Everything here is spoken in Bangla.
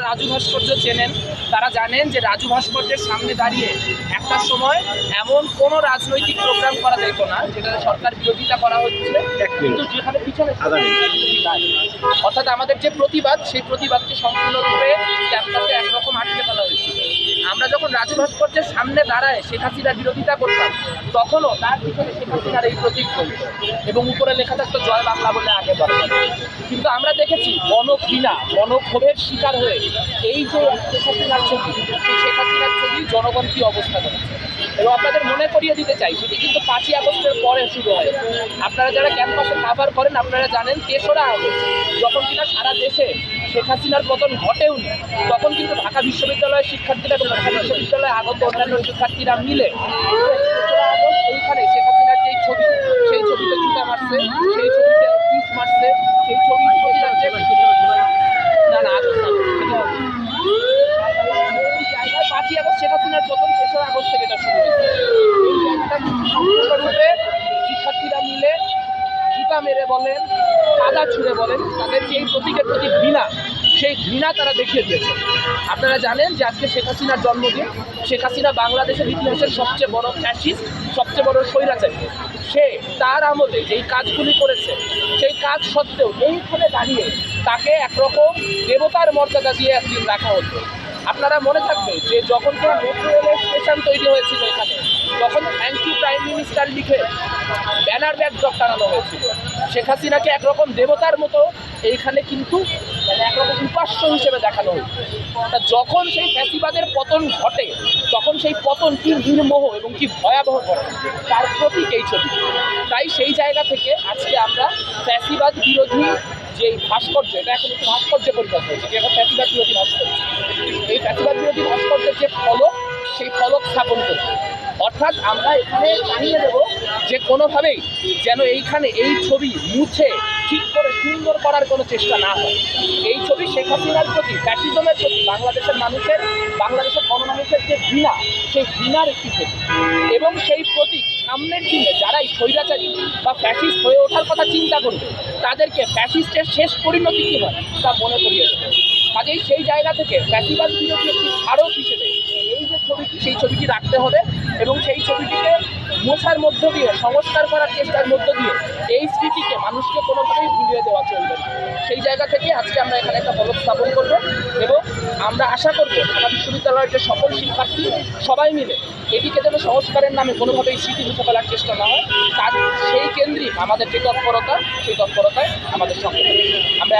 রাজু ভাস্কর্য চেনেন তারা জানেন যে রাজু ভাস্কর্যের সামনে দাঁড়িয়ে একটা সময় এমন কোনো রাজনৈতিক প্রোগ্রাম করা যেত না যেটা সরকার বিরোধিতা করা হচ্ছে কিন্তু যেখানে পিছনে অর্থাৎ আমাদের যে প্রতিবাদ সেই প্রতিবাদকে সম্পূর্ণরূপে ক্যাম্পাসে একরকম আটকে ফেলা যখন রাজু ভাস্কর্যের সামনে দাঁড়ায়, শেখ হাসিনার বিরোধিতা করতাম, তখনও তার পিছনে শেখ হাসিনার এই প্রতীক চলত এবং উপরে লেখা থাকতো, জয় বাংলা বলে আগে বলা কিন্তু আমরা দেখেছি গণঘৃণা গণক্ষোভের শিকার হয়ে এই যে শেখ হাসিনার ছবি, সেই শেখ হাসিনার ছবি জনগণ কি অবস্থা করেছে? এবং আপনাদের মনে করিয়ে দিতে চাই, সেটি কিন্তু পাঁচই আগস্টের পরে শুরু হয়। আপনারা যারা ক্যাম্পাসে কাভার করেন, আপনারা জানেন, তেসরা আগস্ট যখন কিনা সারা দেশে শেখ হাসিনার পতন ঘটেওনি, তখন কিন্তু ঢাকা বিশ্ববিদ্যালয়ের শিক্ষার্থীরা এবং ঢাকা বিশ্ববিদ্যালয়ে আগত অন্যান্য শিক্ষার্থীরা মিলে এইখানে শেখ হাসিনার যেই ছবি, সেই ছবিতে জুতা মারছে, সেই ছবিতে পিচ মারছে, সেই ছবি না না, আগস্ট আগস্ট। শিক্ষার্থীরা মিলে, জুতা মেরে বলেন, কাদা ছুঁড়ে বলেন, তাদের যে প্রতীকের প্রতি ঘৃণা সেই ঘৃণা তারা দেখিয়ে দিয়েছে। আপনারা জানেন যে আজকে শেখ হাসিনার জন্মদিন। শেখ হাসিনা বাংলাদেশের ইতিহাসের সবচেয়ে বড় ফ্যাসিস্ট সবচেয়ে বড় স্বৈরাচারী। সে তার আমলে যেই কাজগুলি করেছে, সেই কাজ সত্ত্বেও এইখানে দাঁড়িয়ে তাকে একরকম দেবতার মর্যাদা দিয়ে একদিন রাখা হতো। আপনারা মনে থাকবে যে যখন কোনো মেট্রো রেলের স্টেশন তৈরি হয়েছিল এখানে, তখন ইউ প্রাইম মিনিস্টার লিখে ব্যানার ব্যাকড্রপ টানানো হয়েছিল। শেখ হাসিনাকে একরকম দেবতার মতো এইখানে কিন্তু একরকম উপাস্য হিসেবে দেখানো হয়েছে তা যখন সেই ফ্যাসিবাদের পতন ঘটে, তখন সেই পতন কি নির্মোহ এবং কি ভয়াবহ ঘটে? তার প্রতীক এই ছবি। তাই সেই জায়গা থেকে আজকে আমরা ফ্যাসিবাদ বিরোধী যে ভাস্কর্য, এটা এখন একটু ভাস্কর্যে পরিণত হয়েছে, যে এখন ফ্যাসিবাদ বিরোধী ভাস্কর্য। এই ফ্যাসিবাদ বিরোধী ভাস্কর্যের যে ফলক, সেই ফলক স্থাপন করব। অর্থাৎ আমরা এখানে জানিয়ে দেব যে কোনোভাবেই যেন এইখানে এই ছবি মুছে ঠিক করে সুন্দর করার কোনো চেষ্টা না হয়। এই ছবি শেখ হাসিনার প্রতি, ফ্যাসিজমের প্রতি, বাংলাদেশের মানুষের, বাংলাদেশের গণমানুষের যে ঘৃণা, সেই ঘৃণার একটি প্রতীক। এবং সেই প্রতীক সামনের দিনে যারাই স্বৈরাচারী বা ফ্যাসিস্ট হয়ে ওঠার কথা চিন্তা করবে, তাদেরকে ফ্যাসিস্টের শেষ পরিণতি কী হয় তা মনে করিয়ে দেবে। কাজেই সেই জায়গা থেকে ফ্যাসিবাদ বিরোধী একটি স্মারক হিসেবে ছবিটি, সেই ছবিটি রাখতে হবে এবং সেই ছবিটিকে মোছার মধ্য দিয়ে, সংস্কার করার চেষ্টার মধ্য দিয়ে এই স্মৃতিকে মানুষকে কোনোভাবেই ভুলিয়ে দেওয়া চলবে সেই জায়গা থেকে আজকে আমরা এখানে একটা ফলক স্থাপন করব এবং আমরা আশা করব ঢাকা বিশ্ববিদ্যালয়ের যে সকল শিক্ষার্থী সবাই মিলে এটিকে যেন সংস্কারের নামে কোনোভাবেই স্মৃতি মুছে ফেলার চেষ্টা না হয়, তার সেই কেন্দ্রিক আমাদের যে তৎপরতা, সেই তৎপরতায় আমাদের সঙ্গে। আমরা